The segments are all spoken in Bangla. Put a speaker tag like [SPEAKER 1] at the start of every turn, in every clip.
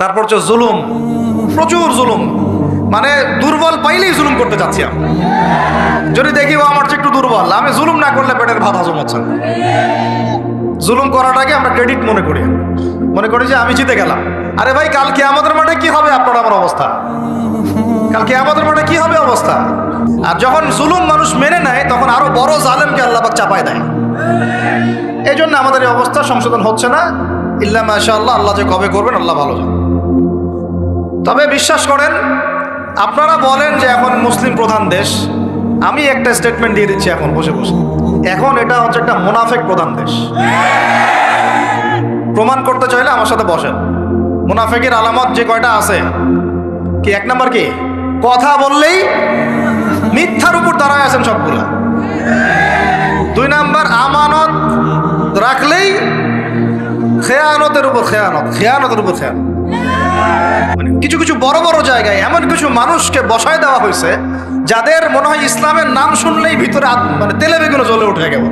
[SPEAKER 1] তারপর হচ্ছে জুলুম। প্রচুর জুলুম। মানে দুর্বল পাইলেই জুলুম করতে চাচ্ছি আমি। যদি দেখি, ও, আমার একটু দুর্বল আমি জুলুম না করলে পেটের ভাত হজম হচ্ছে জুলুম করাটাকে আমরা ক্রেডিট মনে করি। মনে করি যে আমি জিতে গেলাম। আরে ভাই কালকে আমাদের মাঠে কি হবে আপনার আমার অবস্থা? কালকে আমাদের মাঠে কি হবে অবস্থা? আর যখন জুলুম মানুষ মেনে নেয়, তখন আরও বড় জালেমকে আল্লাহবাক চাপায় দেয়। এই জন্য আমাদের এই অবস্থা সংশোধন হচ্ছে না। ইল্লা মাশা আল্লাহ আল্লাহ যে কবে করবেন, আল্লাহ ভালো জানেন তবে বিশ্বাস করেন, আপনারা বলেন যে এখন মুসলিম প্রধান দেশ, আমি একটা স্টেটমেন্ট দিয়ে দিচ্ছি এখন, বসে বসে। এখন এটা হচ্ছে একটা মুনাফেক প্রধান দেশ। প্রমাণ করতে চাইলে আমার সাথে বসেন। মুনাফেকের আলামত যে কয়টা আছে? কি এক নাম্বার কি? কথা বললেই মিথ্যার উপর দাঁড়ায় আছেন সবগুলা। দুই নাম্বার, আমানত রাখলেই খেয়ানতের উপর খেয়ানত, খেয়ানতের উপর খেয়ানত। মানে কিছু কিছু বড় বড় জায়গায় এমন কিছু মানুষকে বসায় দেওয়া হয়েছে, যাদের মনে হয় ইসলামের নাম শুনলেই ভিতরে মানে তেলে বেগুলো জ্বলে উঠে গেল।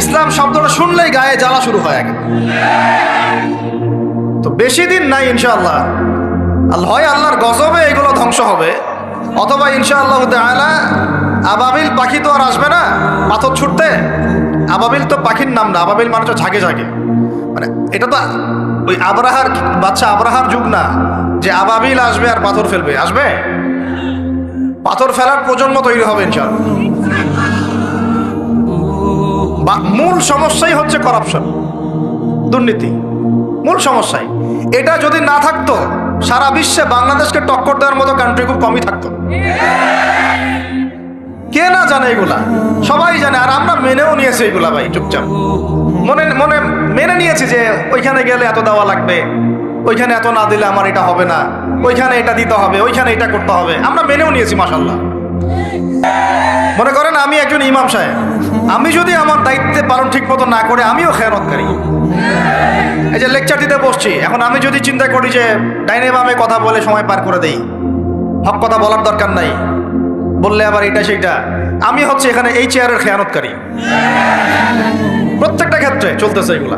[SPEAKER 1] ইসলাম শব্দটা শুনলেই গায়ে জ্বালা শুরু হয় আগে তো বেশি দিন নাই ইনশাআল্লাহ। আল্লাহ হয় আল্লাহর গজবে এগুলো ধ্বংস হবে। অথবা ইনশাআল্লাহ তাআলা আবাবিল পাখি তো আর আসবে না, পাথর ছুটতে। আবাবিল তো পাখির নাম না, আবাবিল মানুষ ঝাঁকে ঝাঁকে। মানে এটা তো ওই আবরাহার বাচ্চা আবরাহার যুগ না, যে আবাবিল আসবে আর পাথর ফেলবে। আসবে? পাথর ফেলার প্রজন্ম তৈরি হবে ইনশাআল্লাহ। বা- মূল সমস্যাই হচ্ছে করাপশন দুর্নীতি। মূল সমস্যাই। এটা যদি না থাকতো, সারা বিশ্বে বাংলাদেশকে টক্কর দেওয়ার মতো কান্ট্রি খুব কমই থাকতো। কে না জানে এগুলা? সবাই জানে, আর আমরা মেনেও নিয়েছি এগুলা ভাই, চুপচাপ। মনে মনে, মেনে নিয়েছি যে ওইখানে গেলে এত দেওয়া লাগবে, ওইখানে এত না দিলে আমার এটা হবে না, ওইখানে এটা দিতে হবে, ওইখানে এটা করতে হবে। আমরা মেনেও নিয়েছি মাসাল্লাহ মনে করেন, আমি একজন ইমাম সাহেব। আমি যদি আমার দায়িত্বে পালন ঠিক মতো না করে, আমিও খেয়ানতকারী। এই যে লেকচার দিতে বসছি, এখন আমি যদি চিন্তা করি যে ডাইনে বামে কথা বলে সময় পার করে দেই, হক কথা বলার দরকার নাই। বললে আবার এটা সেইটা। আমি হচ্ছে এখানে এই চেয়ারের খেয়ানতকারী। প্রত্যেকটা ক্ষেত্রে চলতেছে এগুলা।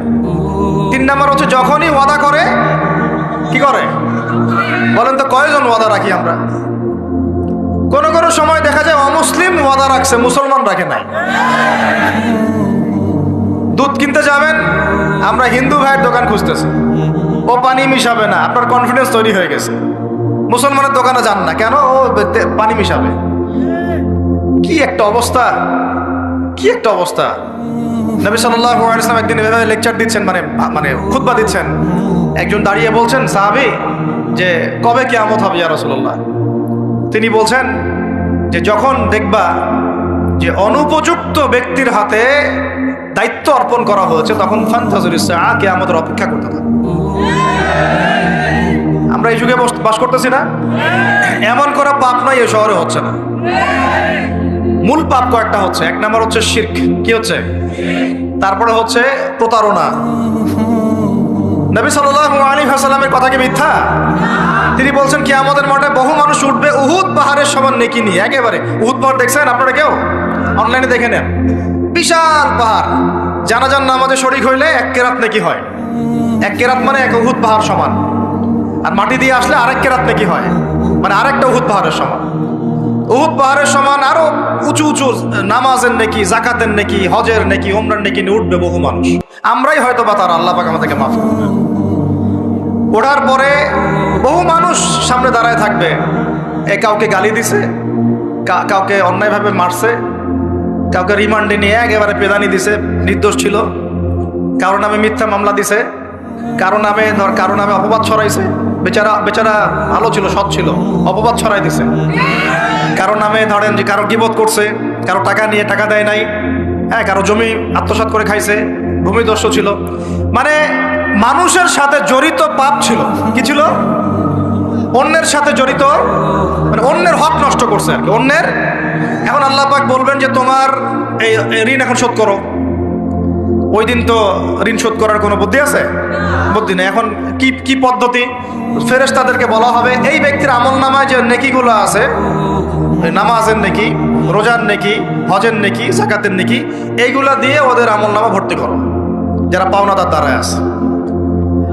[SPEAKER 1] তিন নাম্বার হচ্ছে যখনই ওয়াদা করে, কি করে? বলেন তো কয়জন ওয়াদা রাখি আমরা? কোন কোন সময় দেখা যায় অমুসলিম ওয়াদা রাখছে, মুসলমান রাখে নাই। দুধ কিনতে যাবেন, আমরা হিন্দু ভাইয়ের দোকান খুঁজতেছি। ও পানি মিশাবে না, আপনার কনফিডেন্স তৈরি হয়ে গেছে। মুসলমানের দোকানে যান না। কেন? ও পানি মিশাবে। কি একটা অবস্থা? কি একটা অবস্থা? নবী সাল্লাল্লাহু আলাইহি ওয়াসাল্লাম একদিন এভাবে লেকচার দিচ্ছেন মানে মানে খুতবা দিচ্ছেন। একজন দাঁড়িয়ে বলছেন, সাহাবী, যে কবে কিয়ামত হবে ইয়া রাসূলুল্লাহ? তিনি বলছেন যে, যখন দেখবা যে অনুপযুক্ত ব্যক্তির হাতে দায়িত্ব অর্পণ করা হয়েছে, তখন ফান্তাজুরিসা কে আমাদের অপেক্ষা করতে থাকে। আমরা এই যুগে বস- বাস করতেছি না? এমন করা পাপ নয় এই শহরে হচ্ছে না। মূল পাপ কয়েকটা হচ্ছে। এক নম্বর হচ্ছে শির্ক। কি হচ্ছে? তারপরে হচ্ছে প্রতারণা। নবী সাল্লাল্লাহু আলাইহি ওয়াসাল্লামের কথা কি মিথ্যা? তিনি বলছেন কি আমাদের মাঠে বহু মানুষ উঠবে উহুদ পাহাড়ের সমান নেকি নিয়ে। একেবারে। উহুদ পাহাড় দেখছেন আপনারা কেউ? অনলাইনে দেখে নেন। বিশাল পাহাড়। জানাজান নামাজে শরিক হইলে এক কেরাত নেকি হয়। এক কেরাত মানে এক উহুদ পাহাড় সমান। আর মাটি দিয়ে আসলে আরেক কেরাত নেকি হয়। মানে আরেকটা উহুদ পাহাড়ের সমান। উহুদ পাহাড়ের সমান আরও উঁচু উঁচু নামাজের নেকি জাকাতের নেকি, হজের নেকি ওমরার নেকি নিয়ে উঠবে বহু মানুষ। আমরাই হয়তো বা তারা, আল্লাহ পাক আমাদেরকে মাফ ওঠার পরে বহু মানুষ সামনে দাঁড়ায় থাকবে। এ কাউকে গালি দিছে কাউকে অন্যায়ভাবে মারছে, কাউকে রিমান্ডে নিয়ে একেবারে পেদানি দিছে, নির্দোষ ছিল। কারও নামে মিথ্যা মামলা দিছে, কারও নামে ধর, কারও নামে অপবাদ ছড়াইছে। বেচারা বেচারা ভালো ছিল, সৎ ছিল, অপবাদ ছড়াই দিছে। কারও নামে ধরেন যে কারও গিবত করছে, কারও টাকা নিয়ে টাকা দেয় নাই হ্যাঁ কারও জমি আত্মসাৎ করে খাইছে ভূমিদস্য ছিল। মানে মানুষের সাথে জড়িত পাপ ছিল। কি ছিল? অন্যের সাথে জড়িত মানে অন্যের হক নষ্ট করছে আর কি, অন্যের। এখন আল্লাহ পাক বলবেন যে তোমার এই ঋণ এখন শোধ করো। ওই দিন তো ঋণ শোধ করার কোনো বুদ্ধি আছে? বুদ্ধি নেই। এখন কি কি পদ্ধতি? ফেরেশ তাদেরকে বলা হবে, এই ব্যক্তির আমল নামায় যে নেকিগুলো আছে নামাজের নেকি, রোজার নেকি, হজের নেকি, জাকাতের নেকি, এইগুলা দিয়ে ওদের আমল নামা ভর্তি করো। যারা পাওনাদার দ্বারায় আছে।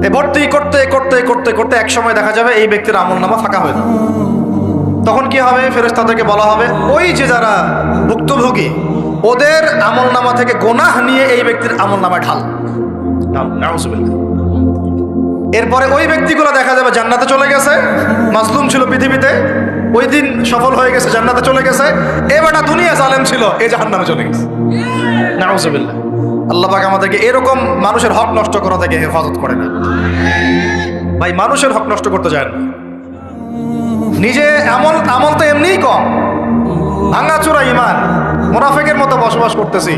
[SPEAKER 1] এই ভর্তি করতে করতে করতে করতে এক সময় দেখা যাবে এই ব্যক্তির আমল নামা ফাঁকা হয়ে যাবে। তখন কি হবে? ফেরেস্তা থেকে বলা হবে, ওই যে যারা ভুক্তভোগী, ওদের আমল নামা থেকে গোনাহ নিয়ে এই ব্যক্তির আমল নামায় ঢাল। এরপরে ওই ব্যক্তিগুলো দেখা যাবে জান্নাতে চলে গেছে মাসলুম ছিল পৃথিবীতে। ওই দিন সফল হয়ে গেছে জান্নাতে চলে গেছে। এবারটা দুনিয়া জালেম ছিল এই জাহান্নামে চলে গেছে। নাউজুবিল্লাহ। আল্লাহ পাক আমাদেরকে এরকম মানুষের হক নষ্ট করা থেকে হেফাজত করে না। ভাই মানুষের হক নষ্ট করতে যায় না। নিজে আমল আমল তো এমনিই কম। ভাঙাচোরা ইমান। মোনাফেকের মতো বসবাস করতেছি।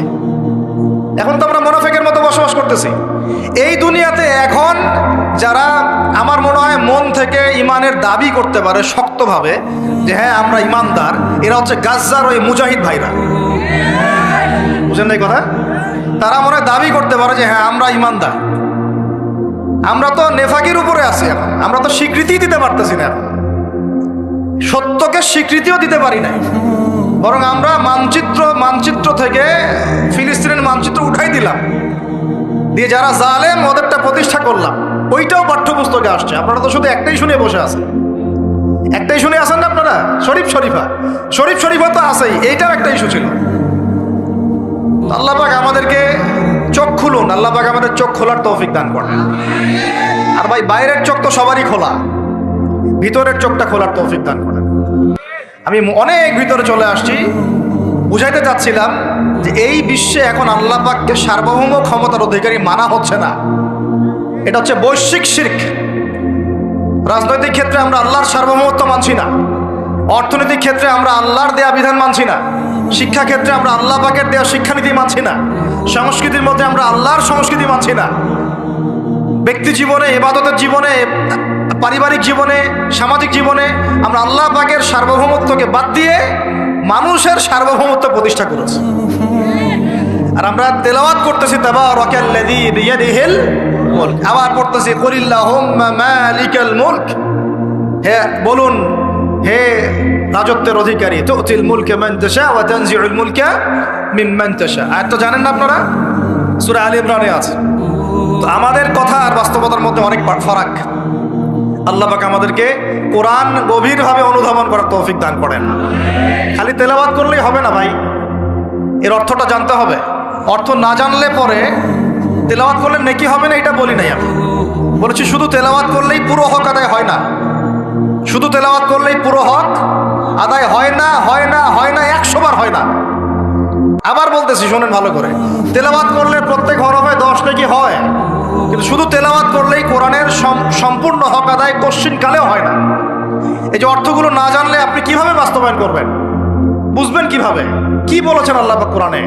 [SPEAKER 1] এখন তো আমরা মোনাফেকের মতো বসবাস করতেছি। এই দুনিয়াতে এখন যারা আমার মনে হয় মন থেকে ইমানের দাবি করতে পারে শক্তভাবে, যে হ্যাঁ আমরা ইমানদার, এরা হচ্ছে গাজ্জার ওই মুজাহিদ ভাইরা। বুঝেন এই কথা? তারা মনে দাবি করতে পারে যে হ্যাঁ আমরা ইমানদার। আমরা তো নেফাকির উপরে আছি এখন। আমরা তো স্বীকৃতি দিতে পারতেছি না সত্যকে স্বীকৃতিও দিতে পারি নাই। বরং আমরা মানচিত্র মানচিত্র থেকে ফিলিস্তিনের মানচিত্র উঠাই দিলাম। দিয়ে যারা জালেম, ওদেরটা প্রতিষ্ঠা করলাম। ওইটাও পাঠ্যপুস্তকে আসছে। আপনারা তো শুধু একটাই শুনে বসে আছেন। একটাই শুনে আছেন না আপনারা? শরীফ শরীফা। শরীফ শরীফা তো আছেই। এইটাও একটা ইস্যু ছিল। আল্লাহ আমাদেরকে চোখ খুলুন। আল্লাহ পাক আমাদের চোখ খোলার তৌফিক দান করেন। আর ভাই, বাইরের চোখ তো সবারই খোলা। ভিতরের চোখটা খোলার তৌফিক দান করেন। আমি অনেক ভিতরে চলে আসছি। বুঝাইতে চাচ্ছিলাম যে এই বিশ্বে এখন আল্লাহ পাককে সার্বভৌম ক্ষমতার অধিকারী মানা হচ্ছে না। এটা হচ্ছে বৈশ্বিক শির্ক। রাজনৈতিক ক্ষেত্রে আমরা আল্লাহর সার্বভৌমত্ব মানছি না। অর্থনৈতিক ক্ষেত্রে আমরা আল্লাহর দেয়া বিধান মানছি না। শিক্ষা ক্ষেত্রে আমরা আল্লাহ পাকের দেয়া শিক্ষানীতি মানছি না। সংস্কৃতির মধ্যে আমরা আল্লাহর সংস্কৃতি মানছি না। ব্যক্তি জীবনে এবাদতের জীবনে, পারিবারিক জীবনে, সামাজিক জীবনে আমরা আল্লাহ পাকের সার্বভৌমত্বকে বাদ দিয়ে মানুষের সার্বভৌমত্ব প্রতিষ্ঠা করেছে। আর আমরা তেলাওয়াত করতেছি মুলক। আবার পড়তেছি মুলক। হে, বলুন, হে রাজত্বের অধিকারী, তুতিল মুলকে মান তাশা ওয়া তানজিউল মুলকা মিম্মান তাশা। আয়াত তো জানেন না আপনারা? সুরা আলী ইমরানে আছে। তো আমাদের কথা আর বাস্তবতার মধ্যে অনেক ফারাক। আল্লাহ পাক আমাদেরকে কোরআন গভীরভাবে অনুধাবন করার তৌফিক দান করেন। খালি তেলাওয়াত করলেই হবে না ভাই? এর অর্থটা জানতে হবে। অর্থ না জানলে পরে তেলাওয়াত করলে নেকি হবে না এটা বলি নাই আমি। বলেছি শুধু তেলাওয়াত করলেই পুরো হক আদায় হয় না। শুধু তেলাওয়াত করলেই পুরো হক আদায় হয় না হয় না হয় না, একশো বার হয় না। আবার বলতেছি, শোনেন ভালো করে। তেলাওয়াত করলে প্রত্যেক হরফে দশ নাকি হয়। কিন্তু শুধু তেলাওয়াত করলেই কোরআনের সম্পূর্ণ হক আদায় কোশ্চিন কালেও হয় না। এই যে অর্থগুলো না জানলে আপনি কীভাবে বাস্তবায়ন করবেন? বুঝবেন কীভাবে? কি বলেছেন আল্লাহ কোরআনে?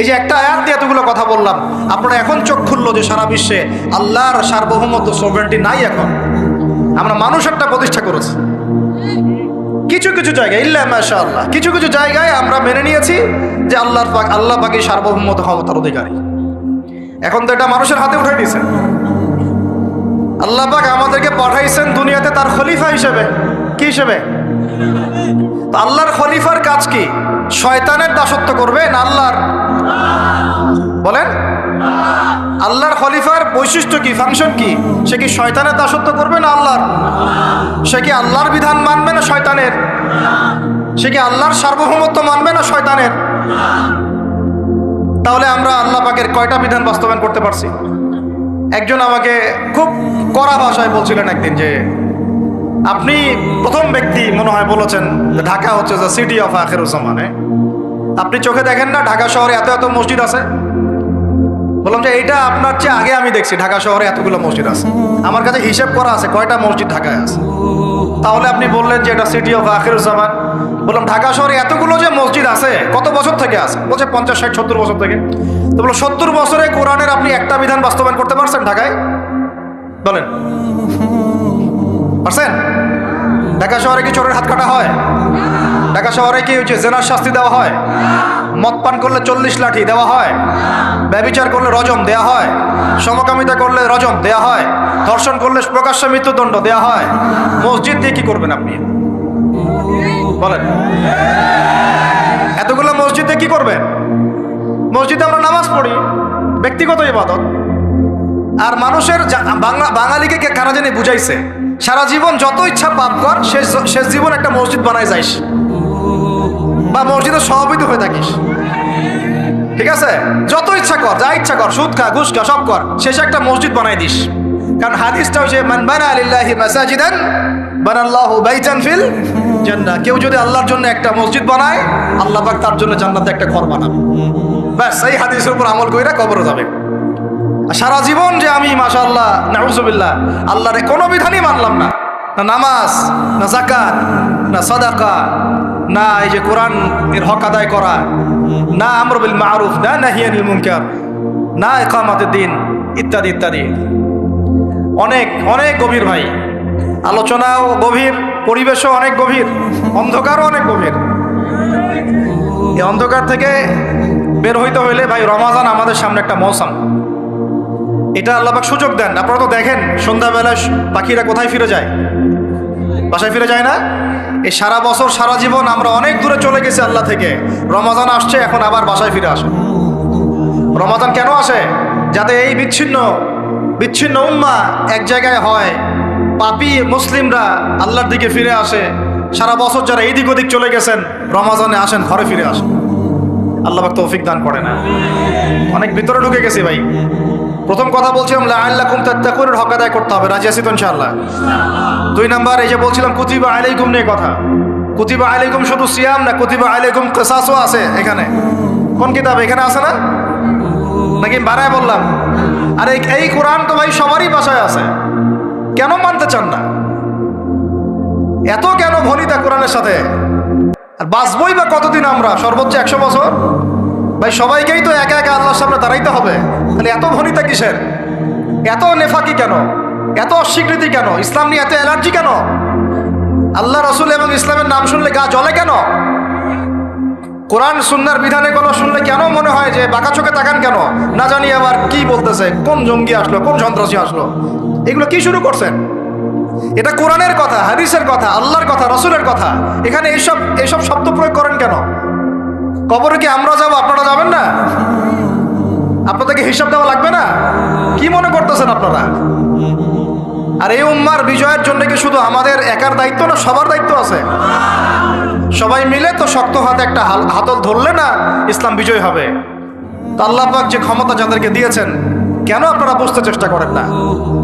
[SPEAKER 1] এই যে একটা আয়াত দিয়ে এতগুলো কথা বললাম, আপনারা এখন চোখ খুললো যে সারা বিশ্বে আল্লাহর সার্বভৌমত্ব সোভেন্টি নাই এখন। আমরা মানুষেরটা প্রতিষ্ঠা করেছি। কিছু কিছু জায়গায়, ইল্লা মাশা আল্লাহ কিছু কিছু জায়গায় আমরা মেনে নিয়েছি যে আল্লাহর আল্লাহ পাকি সার্বভৌমত্ব ক্ষমতার অধিকারী। এখন তো এটা মানুষের হাতে উঠাই দিয়েছেন আল্লাহ পাক আমাদেরকে পাঠাইছেন দুনিয়াতে তার খলিফা হিসেবে। কি হিসেবে? আল্লাহর খলিফার কাজ কি? শয়তানের দাসত্ব করবে না আল্লাহর? বলেন। আল্লাহর খলিফার বৈশিষ্ট্য কি? ফাংশন কি? সে কি শয়তানের দাসত্ব করবে না আল্লাহর? সে কি আল্লাহর বিধান মানবে না শয়তানের? সে কি আল্লাহর সার্বভৌমত্ব মানবে না শয়তানের? তাহলে আমরা আল্লাহ পাকের কয়টা বিধান বাস্তবায়ন করতে পারছি? একজন আমাকে খুব কড়া ভাষায় বলছিলেন একদিন যে, আপনি প্রথম ব্যক্তি মনে হয় বলেছেন ঢাকা হচ্ছে যে সিটি অফ আখেরুজ্জামানে আপনি চোখে দেখেন না, ঢাকা শহরে এত এত মসজিদ আছে? বললাম যে, এইটা আপনার চেয়ে আগে আমি দেখছি, ঢাকা শহরে এতগুলো মসজিদ আছে। আমার কাছে হিসেব করা আছে কয়টা মসজিদ ঢাকায় আছে? তাহলে আপনি বললেন যে, এটা সিটি অফ আখের আখেরুজ্জামান বললাম, ঢাকা শহরে এতগুলো যে মসজিদ আছে, কত বছর থেকে আছে? বলছে, পঞ্চাশ, ষাট, সত্তর বছর থেকে। তো বলো, সত্তর বছরে কোরআনের আপনি একটা বিধান বাস্তবায়ন করতে পারছেন ঢাকায়? বলেন। পারছেন? ঢাকা শহরে কি চোরের হাত কাটা হয়? ঢাকা শহরে কি হচ্ছে জেনার শাস্তি দেওয়া হয়? মদ পান করলে চল্লিশ লাঠি দেওয়া হয়? ব্যবিচার করলে রজম দেয়া হয়? সমকামিতা করলে রজম দেয়া হয়? ধর্ষণ করলে প্রকাশ্য মৃত্যুদণ্ড দেয়া হয়? মসজিদ দিয়ে কি করবেন আপনি? বলেন। এতগুলো মসজিদে কি করবেন? মসজিদে আমরা নামাজ পড়ি, ব্যক্তিগত ইবাদত। আর মানুষের বাংলা বাঙালিকে কে কারা জানি বুঝাইছে, সারা জীবন যত ইচ্ছা পাপ কর, শেষ শেষ জীবন একটা মসজিদ বানায় যাইস। বা মসজিদের সভাপতি হয়ে থাকিস। ঠিক আছে? যত ইচ্ছা কর, যা ইচ্ছা কর, সুদ খা, ঘুষ খা, সব কর, শেষে একটা মসজিদ বানাই দিস। কারণ হাদিসটা হচ্ছে মান বানা লিল্লাহি মাসাজিদান, বানাল্লাহু বাইতান ফিল জান্নাহ কেউ যদি আল্লাহর জন্য একটা মসজিদ বানায়, আল্লাহ পাক তার জন্য জান্নাতে একটা ঘর বানাবে। ব্যাস, এই হাদিসের উপর আমল কইরা কবরে যাবে। সারা জীবন যে আমি, মাশাআল্লাহ, নাউজুবিল্লাহ, আল্লাহর কোনো বিধানই মানলাম না। না নামাজ, না জাকাত না সাদাকা, না এই যে কোরআন এর হক আদায় করা, না আমর বিল মারুফ, না নাহিয়ানিল মুনকার, না ইকামাতের দিন, ইত্যাদি ইত্যাদি। অনেক অনেক গভীর ভাই। আলোচনাও গভীর পরিবেশও অনেক গভীর, অন্ধকারও অনেক গভীর। এই অন্ধকার থেকে বের হইতে হইলে ভাই রমাজান আমাদের সামনে একটা মৌসুম। এটা আল্লাহবাক সুযোগ দেন, আপনারা তো দেখেন সন্ধ্যাবেলা পাখিরা কোথায় ফিরে যায়। বাসায় ফিরে যায় না? এই সারা বছর, সারা জীবন আমরা অনেক দূরে চলে গেছি আল্লাহ থেকে। রমাজান আসছে, এখন আবার বাসায় ফিরে আসে। রমাজান কেন আসে? যাতে এই বিচ্ছিন্ন বিচ্ছিন্ন উম্মা এক জায়গায় হয় পাপি মুসলিমরা আল্লাহর দিকে ফিরে আসে। সারা বছর যারা এইদিক ওদিক চলে গেছেন, রমাজানে আসেন, ঘরে ফিরে আসেন। আল্লাহ তৌফিক দান করে না অনেক ভিতরে ঢুকে গেছি ভাই। প্রথম কথা বলছিলাম আল্লাহ কুম তাত্তাকুরের হক আদায় করতে হবে। রাজি আছি তো ইনশাআল্লাহ? দুই নাম্বার, এই যে বলছিলাম, কুতিবা আলাইকুম নিয়ে কথা। কুতিবা আলাইকুম শুধু সিয়াম না, কুতিবা আলাইকুম কেসাসও আছে এখানে। কোন কিতাব? এখানে আছে না? নাকি বাড়ায় বললাম? আর এই কোরআন তো ভাই সবারই বাসায় আছে। কেন মানতে চান না? এত কেন ভনিতা কোরআনের সাথে? আর বাঁচবই বা কতদিন আমরা? সর্বোচ্চ একশো বছর? ভাই, সবাইকেই তো একা একা আল্লাহর সামনে দাঁড়াইতে হবে। তাহলে এত ভনিতা কিসের? এত নেফাকি কেন? এত অস্বীকৃতি কেন? ইসলাম নিয়ে এত অ্যালার্জি কেন? আল্লাহ রসুল এবং ইসলামের নাম শুনলে গা জ্বলে কেন? কোরআন সুন্নার বিধানে কোনো শুনলে কেন মনে হয় যে বাঁকা চোখে তাকান কেন? না জানি আবার কি বলতেছে, কোন জঙ্গি আসলো, কোন সন্ত্রাসী আসলো? এগুলো কি শুরু করছেন? এটা কোরআনের কথা, হাদিসের কথা, আল্লাহর কথা, রসুলের কথা। এখানে এসব এসব শব্দ প্রয়োগ করেন কেন? কবরে কি আমরা যাব? আপনারা যাবেন না? আপনাদেরকে হিসাব দেওয়া লাগবে না? কি মনে করতেছেন আপনারা? আর এই উম্মার বিজয়ের জন্য কি শুধু আমাদের একার দায়িত্ব না, সবার দায়িত্ব আছে? সবাই মিলে তো শক্ত হাতে একটা হাতল ধরলে না ইসলাম বিজয় হবে। তো আল্লাহ যে ক্ষমতা যাদেরকে দিয়েছেন কেন আপনারা বুঝতে চেষ্টা করেন না?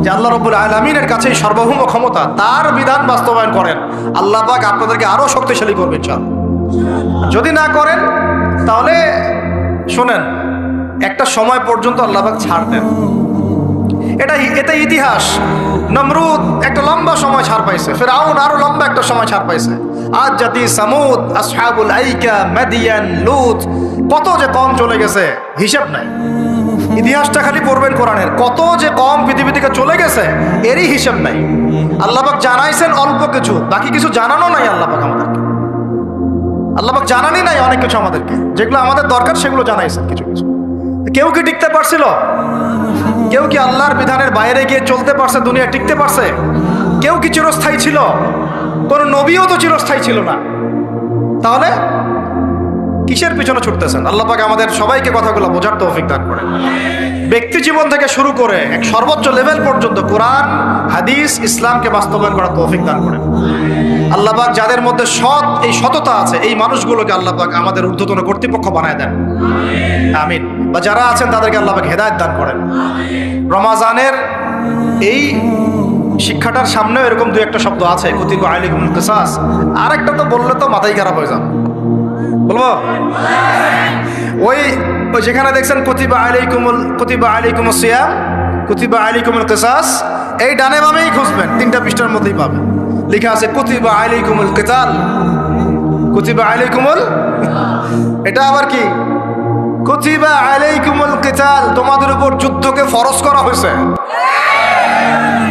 [SPEAKER 1] যে আল্লাহ রব্বুল আলমিনের কাছেই সর্বভৌম ক্ষমতা, তার বিধান বাস্তবায়ন করেন। আল্লাহ পাক আপনাদেরকে আরও শক্তিশালী করবেন চল যদি না করেন, তাহলে শোনেন, একটা সময় পর্যন্ত আল্লাহ পাক ছাড় দেন। এটা এটা ইতিহাস। নমরুদ একটা লম্বা সময় ছাড় পাইছে, ফেরাউন আরও লম্বা একটা সময় ছাড় পাইছে। আজ জাতি সামুদ, আসহাবুল আইকা, মেদিয়ান, লুত, কত যে কম চলে গেছে, হিসাব নাই। ইতিহাসটা খালি পড়বেন কোরআনের। কত যে কম পৃথিবী থেকে চলে গেছে, এরই হিসেব নাই। আল্লাহবাক জানাইছেন অল্প কিছু, বাকি কিছু জানানো নাই আল্লাহবাক আমাদেরকে। আল্লাহবাক জানানি নাই অনেক কিছু আমাদেরকে। যেগুলো আমাদের দরকার, সেগুলো জানাইছেন কিছু কিছু। কেউ কি টিকতে পারছিল? কেউ কি আল্লাহর বিধানের বাইরে গিয়ে চলতে পারছে, দুনিয়া টিকতে পারছে? কেউ কি চিরস্থায়ী ছিল? কোন নবীও তো চিরস্থায়ী ছিল না। তাহলে কিসের পিছনে ছুটতেছেন? আল্লাহ পাক আমাদের সবাইকে কথাগুলো বোঝার তৌফিক দান করে ব্যক্তি জীবন থেকে শুরু করে এক সর্বোচ্চ লেভেল পর্যন্ত কোরআন, হাদিস, ইসলামকে বাস্তবায়ন করার তৌফিক দান করেন। আল্লাহ পাক যাদের মধ্যে সৎ, এই সততা আছে, এই মানুষগুলোকে আল্লাহ পাক আমাদের ঊর্ধ্বতন কর্তৃপক্ষ বানায় দেন। আমিন। বা যারা আছেন, তাদেরকে আল্লাহ পাক হেদায়ত দান করেন। রমাজানের এই শিক্ষাটার সামনেও এরকম দুই একটা শব্দ আছে, কুতিব আলিকুম কেসাস। আর একটা তো বললে তো মাথায় খারাপ হয়ে যাবে। বলব? ওই যেখানে দেখছেন, কুতিবা আলাইকুমুল কুতিবা আলাইকুমুল সিয়াম, কুতিবা আলাইকুমুল কেসাস, এই ডানে বামেই খুঁজবেন, তিনটা পৃষ্ঠার মধ্যেই পাবেন। লেখা আছে, কুতিবা আলাইকুমুল কেতাল। কুতিবা আলাইকুমুল এটা আবার কি? কুতিবা আলাইকুমুল কেতাল, তোমাদের উপর যুদ্ধকে ফরজ করা হয়েছে।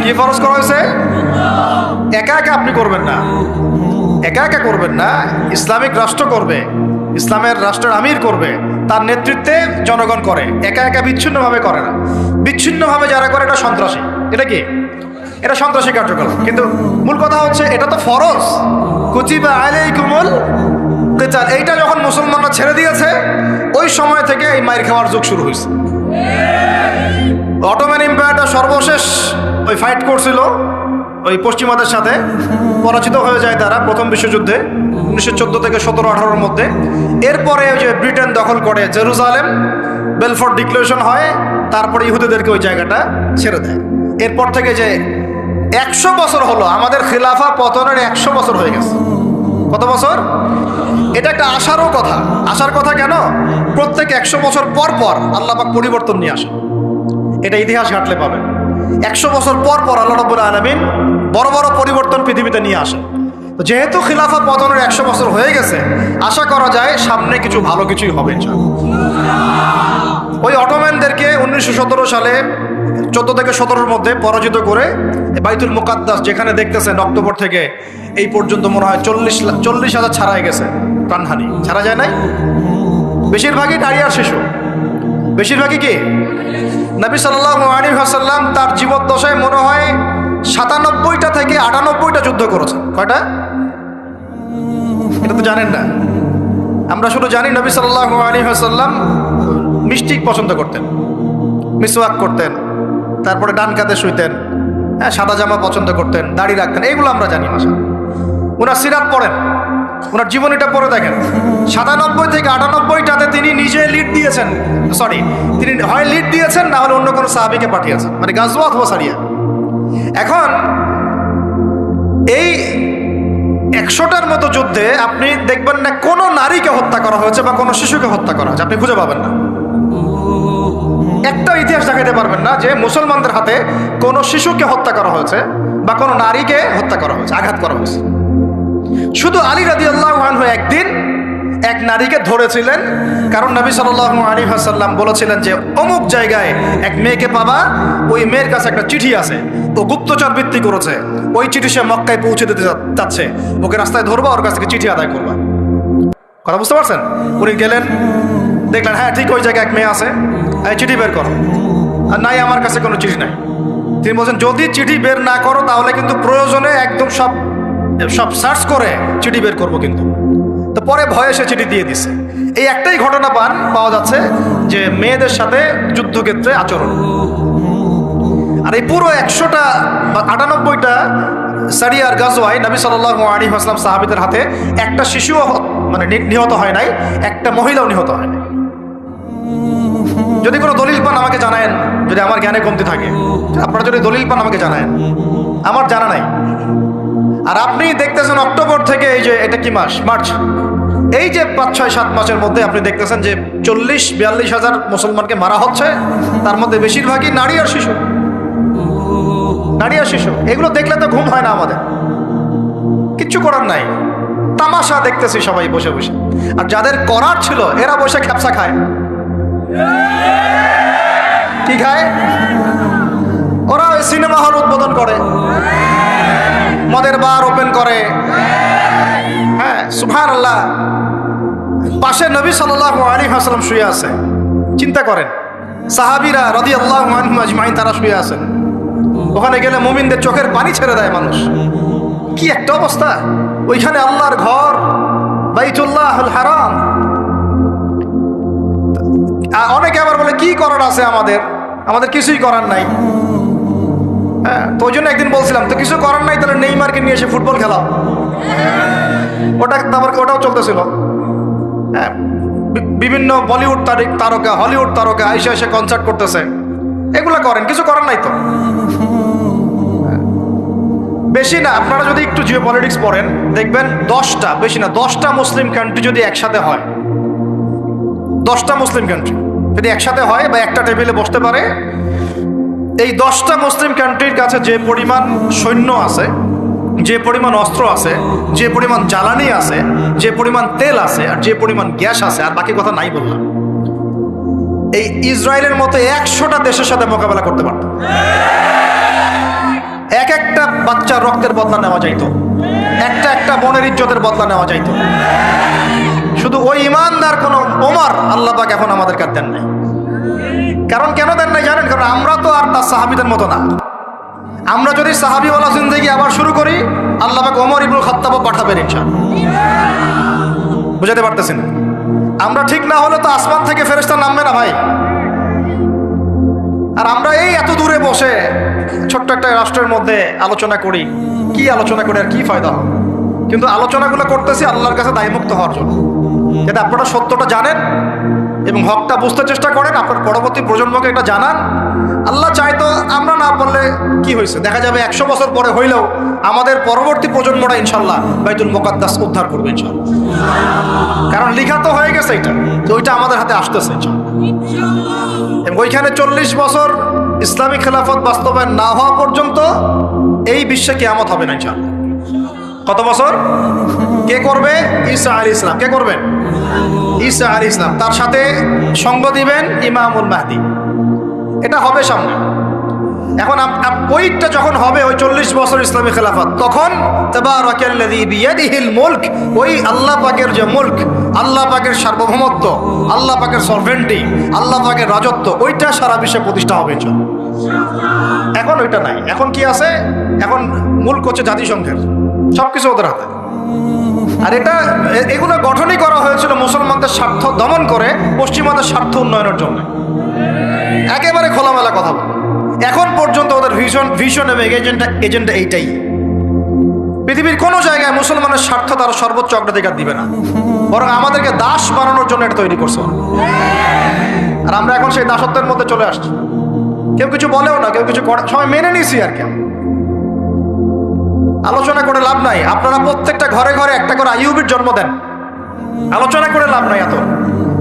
[SPEAKER 1] কি ফরজ করা হয়েছে? একা একা আপনি করবেন না। একা একা করবেন না, ইসলামিক রাষ্ট্র করবে, ইসলামের রাষ্ট্রের আমির করবে, তার নেতৃত্বে জনগণ করে, একা একা বিচ্ছিন্নভাবে করে না। বিচ্ছিন্নভাবে যারা করে, এটা সন্ত্রাসী। এটা কি? এটা সন্ত্রাসী কার্যকলাপ। কিন্তু মূল কথা হচ্ছে, এটা তো ফরজ। কুচিবা আলাইকুমুল কিতাল। এইটা যখন মুসলমানরা ছেড়ে দিয়েছে, ওই সময় থেকে এই মাইর খাওয়ার যুগ শুরু হয়েছে। অটোম্যান এম্পায়ারটা সর্বশেষ ওই ফাইট করছিল। ওই পশ্চিমাদের সাথে পরাজিত হয়ে যায় তারা প্রথম বিশ্বযুদ্ধে, উনিশশো চোদ্দ থেকে সতেরো আঠারোর মধ্যে। এরপরে ওই যে ব্রিটেন দখল করে জেরুজালেম বেলফোর্ড ডিক্লারেশন হয়, তারপরে ইহুদিদেরকে ওই জায়গাটা ছেড়ে দেয়। এরপর থেকে যে একশো বছর হলো, আমাদের খিলাফা পতনের একশো বছর হয়ে গেছে। কত বছর? এটা একটা আশারও কথা। আশার কথা কেন? প্রত্যেক একশো বছর পর পর আল্লাপাক পরিবর্তন নিয়ে আসে এটা ইতিহাস ঘাটলে পাবেন। একশো বছর পর পর আল্লাহ রব্বুল আলমিন বড় বড় পরিবর্তন পৃথিবীতে নিয়ে আসে যেহেতু খিলাফা পতনের একশো বছর হয়ে গেছে, আশা করা যায় সামনে কিছু ভালো কিছুই হবে ওই অটোম্যানদেরকে উনিশশো সতেরো সালে, চোদ্দ থেকে সতেরোর মধ্যে পরাজিত করে বাইতুল মুকাদ্দাস যেখানে দেখতেছেন অক্টোবর থেকে এই পর্যন্ত মনে হয় চল্লিশ চল্লিশ হাজার ছাড়াই গেছে প্রাণহানি। ছাড়া যায় নাই? বেশিরভাগই আর শিশু। বেশিরভাগই কি? নবী সাল্লাহ আলী হাসাল্লাম তার জীবদ্দশায় মনে হয় সাতানব্বইটা থেকে আটানব্বইটা যুদ্ধ করেছেন। কয়টা? এটা তো জানেন না। আমরা শুধু জানি নবী সাল্লাহ আলী হাসাল্লাম মিষ্টি পছন্দ করতেন, মিসওয়াক করতেন, তারপরে ডান কাতে শুইতেন হ্যাঁ সাদা জামা পছন্দ করতেন, দাড়ি রাখতেন এইগুলো আমরা জানি মাসা ওনার সিরাত পড়েন। ওনার জীবনীটা পড়ে দেখেন। সাতানব্বই থেকে আটানব্বইটাতে তিনি নিজে লিড দিয়েছেন। সরি তিনি হয় লিড দিয়েছেন, না হলে অন্য কোনো সাহাবিকে পাঠিয়েছেন। মানে গাজওয়া অথবা সারিয়া। এখন এই একশোটার মতো যুদ্ধে আপনি দেখবেন না কোনো নারীকে হত্যা করা হয়েছে বা কোনো শিশুকে হত্যা করা হয়েছে। আপনি খুঁজে পাবেন না। একটা ইতিহাস দেখাতে পারবেন না যে মুসলমানদের হাতে কোনো শিশুকে হত্যা করা হয়েছে বা কোনো নারীকে হত্যা করা হয়েছে, আঘাত করা হয়েছে। শুধু আলী রাদি আল্লাহ একদিন এক নারীকে ধরেছিলেন। কারণ নবী সাল্লাহ আলী হাসাল্লাম বলেছিলেন যে, অমুক জায়গায় এক মেয়েকে পাবা, ওই মেয়ের কাছে একটা চিঠি আছে। ও গুপ্তচর বৃত্তি করেছে। ওই চিঠি সে মক্কায় পৌঁছে দিতে যাচ্ছে ওকে রাস্তায় ধরবা, ওর কাছ থেকে চিঠি আদায় করবা। কথা বুঝতে পারছেন? উনি গেলেন, দেখলেন হ্যাঁ ঠিক ওই জায়গায় এক মেয়ে আছে। এই চিঠি বের করো। আর নাই, আমার কাছে কোনো চিঠি নাই। তিনি বলছেন, যদি চিঠি বের না করো, তাহলে কিন্তু প্রয়োজনে একদম সব সব সার্চ করে চিঠি বের করব কিন্তু। তো পরে ভয়ে সে চিঠি দিয়ে দিছে। এই একটাই ঘটনা পান, পাওয়া যাচ্ছে যে মেয়েদের সাথে যুদ্ধক্ষেত্রে আচরণ। আর এই পুরো একশোটা আটানব্বইটা সারিয়ার গাজওয়াই নবী সাল্লাহ আলী সাহাবিদের হাতে একটা শিশুও মানে নিহত হয় নাই, একটা মহিলাও নিহত হয় নাই। যদি কোনো দলিল পান আমাকে জানায়েন, যদি আমার জ্ঞানে কমতি থাকে। আপনারা যদি দলিল পান আমাকে জানায়েন। আমার জানা নাই। আর আপনি দেখতেছেন অক্টোবর থেকে এই যে, এটা কি মাস? মার্চ। এই যে পাঁচ, ছয়, সাত মাসের মধ্যে আপনি দেখতেছেন যে চল্লিশ, বিয়াল্লিশ হাজার মুসলমানকে মারা হচ্ছে, তার মধ্যে বেশিরভাগই নারী আর শিশু। নারী আর শিশু। এগুলো দেখলে তো ঘুম হয় না আমাদের। কিচ্ছু করার নাই। তামাশা দেখতেছি সবাই বসে বসে। আর যাদের করার ছিল, এরা বসে খ্যাপসা খায়। কি খায়? ওরা সিনেমা হল উদ্বোধন করে। মদের বার ওপেন করে। হ্যাঁ সুভান আল্লাহ পাশে নবী সাল্লাহ আলী শুয়ে আছে। চিন্তা করেন, সাহাবিরা রদি আল্লাহ আজমাইন, তারা শুয়ে আছেন। ওখানে গেলে মুমিনদের চোখের পানি ছেড়ে দেয় মানুষ। কি একটা অবস্থা। ওইখানে আল্লাহর ঘর বাইতুল্লাহ হারাম। অনেকে আবার বলে, কি করার আছে আমাদের? আমাদের কিছুই করার নাই। তো ওই জন্য একদিন বলছিলাম, তো কিছু করার নাই, তাহলে নেইমারকে নিয়ে এসে ফুটবল খেলা। ওটা তারপর ওটাও চলতেছিল। হ্যাঁ বিভিন্ন বলিউড তারকা, হলিউড তারকা আইসে এসে কনসার্ট করতেছে। এগুলো করেন, কিছু করার নাই তো। হ্যাঁ। বেশি না, আপনারা যদি একটু জিও পলিটিক্স পড়েন, দেখবেন দশটা, বেশি না, দশটা মুসলিম কান্ট্রি যদি একসাথে হয়, দশটা মুসলিম কান্ট্রি যদি একসাথে হয় বা একটা টেবিলে বসতে পারে এই দশটা মুসলিম কান্ট্রির কাছে যে পরিমাণ সৈন্য আছে, যে পরিমাণ অস্ত্র আছে, যে পরিমাণ জ্বালানি আছে, যে পরিমাণ তেল আছে, আর যে পরিমাণ গ্যাস আছে, আর বাকি কথা নাই বললাম, এই ইসরায়েলের মতো একশোটা দেশের সাথে মোকাবেলা করতে পারত। এক একটা বাচ্চার রক্তের বদলা নেওয়া যাইত। একটা একটা বনের ইজ্জতের বদলা নেওয়া যাইত। শুধু ওই ইমানদার কোন ওমর আল্লাহ পাক এখন আমাদের কাছে দেন নাই। কারণ কেন দেন নাই জানেন? কারণ আমরা তো আর তার সাহাবিদের মতো না। আমরা যদি সাহাবিওয়ালা জিন্দগি আবার শুরু করি, আল্লাহ ওমর ইবনুল খাত্তাব পাঠাবেন ইনশাআল্লাহ। বুঝাতে পারতেছি না আমরা ঠিক না হলে তো আসমান থেকে ফেরেশতা নামবে না ভাই। আর আমরা এই এত দূরে বসে ছোট্ট একটা রাষ্ট্রের মধ্যে আলোচনা করি, কি আলোচনা করি আর কি ফায়দা? কিন্তু আলোচনাগুলো করতেছি আল্লাহর কাছে দায়মুক্ত হওয়ার জন্য। যাতে আপনারা সত্যটা জানেন এবং হকটা বুঝতে চেষ্টা করেন, আপনার পরবর্তী প্রজন্মকে এটা জানান। আল্লাহ চাইতো আমরা না বললে কি হয়েছে? দেখা যাবে একশো বছর পরে হইলেও আমাদের পরবর্তী প্রজন্মটা ইনশাল্লাহ বাইতুল মোকাদ্দাস উদ্ধার করবে ইনশাল্লাহ। কারণ লিখা তো হয়ে গেছে এটা, তো ওইটা আমাদের হাতে আসতেছে এবং ওইখানে চল্লিশ বছর ইসলামী খেলাফত বাস্তবায়ন না হওয়া পর্যন্ত এই বিশ্বে কেয়ামত হবে না ইনশাল্লাহ। কত বছর? কে করবে? ঈসা আলী ইসলাম কে করবেন? ঈসা আলী ইসলাম তার সাথে সঙ্গ দিবেন ইমামুল মাহদি। এটা হবে সামনে। এখন ওইটা যখন হবে, ওই চল্লিশ বছর ইসলামী খেলাফত, তখন মুলক, ওই আল্লাহ পাকের যে মুলক, আল্লাহ পাকের সার্বভৌমত্ব, আল্লাহ পাকের সরভেন্টি, আল্লাহ পাকের রাজত্ব, ওইটা সারা বিশ্বে প্রতিষ্ঠা হবে এখন ওইটা নাই। এখন কি আছে? এখন মুলক হচ্ছে জাতিসংঘের। সব কিছু ওদের হাতে। আর এটা এগুলো গঠনই করা হয়েছিল মুসলমানদের স্বার্থ দমন করে পশ্চিমাদের স্বার্থ উন্নয়নের জন্য। একেবারে খোলামেলা কথা এখন পর্যন্ত ওদের ভিশন ভিশন এবং এজেন্ডা এজেন্ডা এইটাই। পৃথিবীর কোনো জায়গায় মুসলমানের স্বার্থ তারা সর্বোচ্চ অগ্রাধিকার দিবে না। বরং আমাদেরকে দাস বানানোর জন্য এটা তৈরি করছে আর আমরা এখন সেই দাসত্বের মধ্যে চলে আসছি। কেউ কিছু বলেও না, কেউ কিছু করে সবাই মেনে নিছি আর কি আলোচনা করে লাভ নাই। আপনারা প্রত্যেকটা ঘরে ঘরে একটা করে আইউবির জন্ম দেন। আলোচনা করে লাভ নাই এত।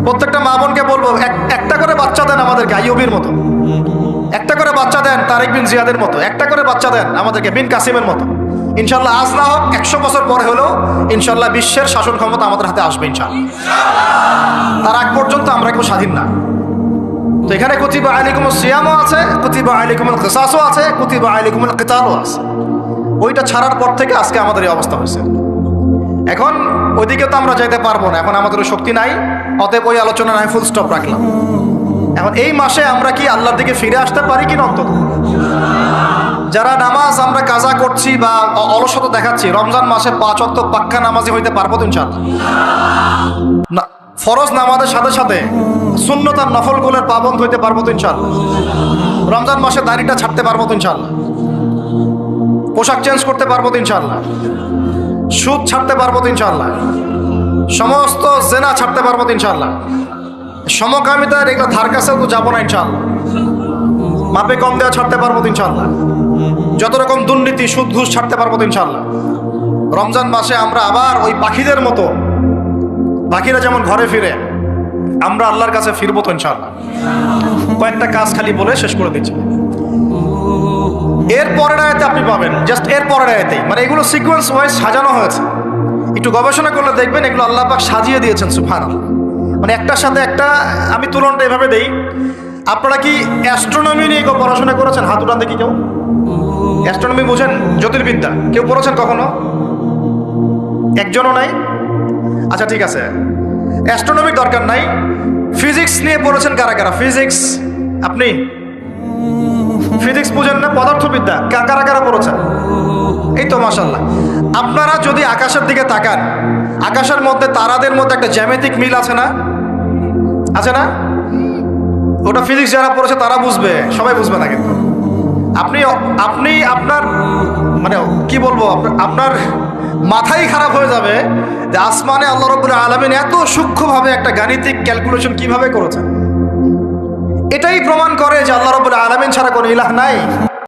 [SPEAKER 1] প্রত্যেকটা মা বোনকে বলব একটা করে বাচ্চা দেন আমাদেরকে আইউবির মতো। একটা করে বাচ্চা দেন তারেক বিন জিয়াদের মতো। একটা করে বাচ্চা দেন আমাদেরকে বিন কাসিমের মতো। ইনশাল্লাহ আজ না হোক, একশো বছর পরে হলেও ইনশাল্লাহ বিশ্বের শাসন ক্ষমতা আমাদের হাতে আসবে ইনশাল্লাহ। তার আগ পর্যন্ত আমরা কেউ স্বাধীন না। তো এখানে কুতিবা আলিকুমুল সিয়ামও আছে, কুতিবা আলিকুমুল কিসাসও আছে, কুতিবা আলিকুমুল কিতালও আছে। ওইটা ছাড়ার পর থেকে আজকে আমাদের এই অবস্থা হয়েছে। এখন ওইদিকে তো আমরা যেতে পারব না। এখন আমাদের শক্তি নাই। অতএব ওই আলোচনা নাই ফুল স্টপ রাখলাম। এখন এই মাসে আমরা কি আল্লাহর দিকে ফিরে আসতে পারি কি অন্তত? যারা নামাজ আমরা কাজা করছি বা অলসতা দেখাচ্ছি, রমজান মাসে পাঁচ অক্ত পাক্কা নামাজি হইতে পারব তো না, ফরজ নামাজের সাথে সাথে শূন্যত আর নফলগুলোর পাবন্ধ হইতে পারব তো ইনশাআল্লাহ। রমজান মাসে দাড়িটা ছাড়তে পারব তো ইনশাআল্লাহ। পোশাক চেঞ্জ করতে পারব তো ইনশাআল্লাহ। সুদ ছাড়তে পারব তো ইনশাআল্লাহ। সমস্ত জেনা ছাড়তে পারব তো ইনশাআল্লাহ। সমকামিতার এগুলো ধার কাছেও তো যাব না ইনশাআল্লাহ। মাপে কম দেওয়া ছাড়তে পারব তো ইনশাআল্লাহ। যত রকম দুর্নীতি, সুদ, ঘুষ ছাড়তে পারব তো ইনশাআল্লাহ। রমজান মাসে আমরা আবার ওই পাখিদের মতো পাখিরা যেমন ঘরে ফিরে, আমরা আল্লাহর কাছে ফিরবো তো ইনশাআল্লাহ। কয়েকটা কাজ খালি বলে শেষ করে দিচ্ছি। এর পরের আয়াতে আপনি পাবেন জাস্ট এর পরের আয়াতেই মানে এগুলো সিকোয়েন্স ওয়াইজ সাজানো হয়েছে। একটু গবেষণা করলে দেখবেন এগুলো আল্লাহ পাক সাজিয়ে দিয়েছেন সুফান মানে একটার সাথে একটা, আমি তুলনাটা এভাবে দেই। আপনারা কি অ্যাস্ট্রোনমি নিয়ে কেউ পড়াশোনা করেছেন? হাত উঠান দেখি কেউ? অ্যাস্ট্রোনমি বোঝেন জ্যোতির্বিদ্যা। কেউ পড়েছেন কখনো? একজনও নাই? আচ্ছা ঠিক আছে। অ্যাস্ট্রোনমির দরকার নাই। ফিজিক্স নিয়ে পড়েছেন কারা কারা? ফিজিক্স আপনি? ফিজিক্স বুঝেন না, পদার্থবিদ্যা। কা- কারা পড়েছেন? এই তো মাসাল্লাহ আপনারা যদি আকাশের দিকে তাকান, আকাশের মধ্যে তারাদের মধ্যে একটা জ্যামিতিক মিল আছে না? আছে না? ওটা ফিজিক্স যারা পড়েছে, তারা বুঝবে, সবাই বুঝবে না কিন্তু। আপনি আপনি আপনার মানে কি বলব আপনার- মাথাই খারাপ হয়ে যাবে যে আসমানে আল্লাহ রবুল আলমিন এত সূক্ষ্মভাবে একটা গাণিতিক ক্যালকুলেশন কীভাবে করেছেন? এটাই প্রমাণ করে যে আল্লাহ রবুল আলমিন ছাড়া কোনো ইলাহ নাই।